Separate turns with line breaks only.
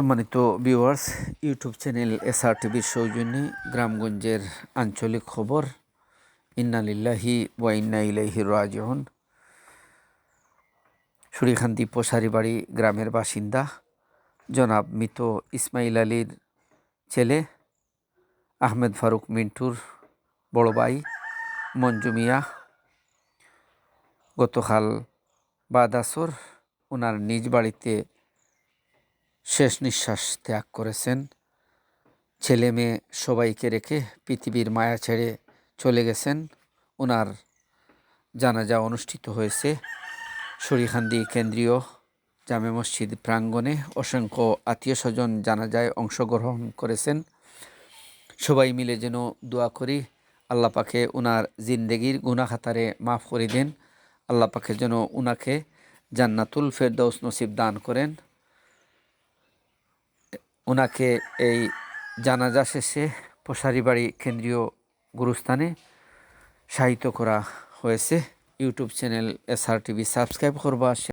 সম্মানিত viewers YouTube channel SR টিভির সৌজন্যে গ্রামগঞ্জের আঞ্চলিক খবর ইন্নালিল্লাহি ওয়া ইন্না ইলাইহি রাজিউন সুরিখান্তি পোশারিবাড়ি গ্রামের বাসিন্দা, জনাব মৃত ইসমাইল আলীর ছেলে, আহমেদ ফারুক মিন্টুর বড় ভাই, মঞ্জু মিয়া। গতকাল বাদাসর ওনার নিজ বাড়িতে শেষ নিঃশ্বাস ত্যাগ করেছেন। ছেলে মেয়ে সবাইকে রেখে পৃথিবীর মায়া ছেড়ে চলে গেছেন। ওনার জানাজা অনুষ্ঠিত হয়েছে শরীখান্দি কেন্দ্রীয় জামে মসজিদ প্রাঙ্গণে। অসংখ্য আত্মীয় স্বজন জানাজায় অংশগ্রহণ করেছেন। সবাই মিলে যেন দোয়া করি, আল্লাহ পাকে ওনার জিন্দেগির গুনাখাতারে মাফ করে দেন। আল্লাহ পাকে যেন উনাকে জান্নাতুল ফেরদৌস নসিব দান করেন। ওনাকে এই জানাজা শেষে প্রসারীবাড়ি কেন্দ্রীয় গুরুস্থানে সাহিত্য করা হয়েছে। YouTube channel SR TV subscribe করবা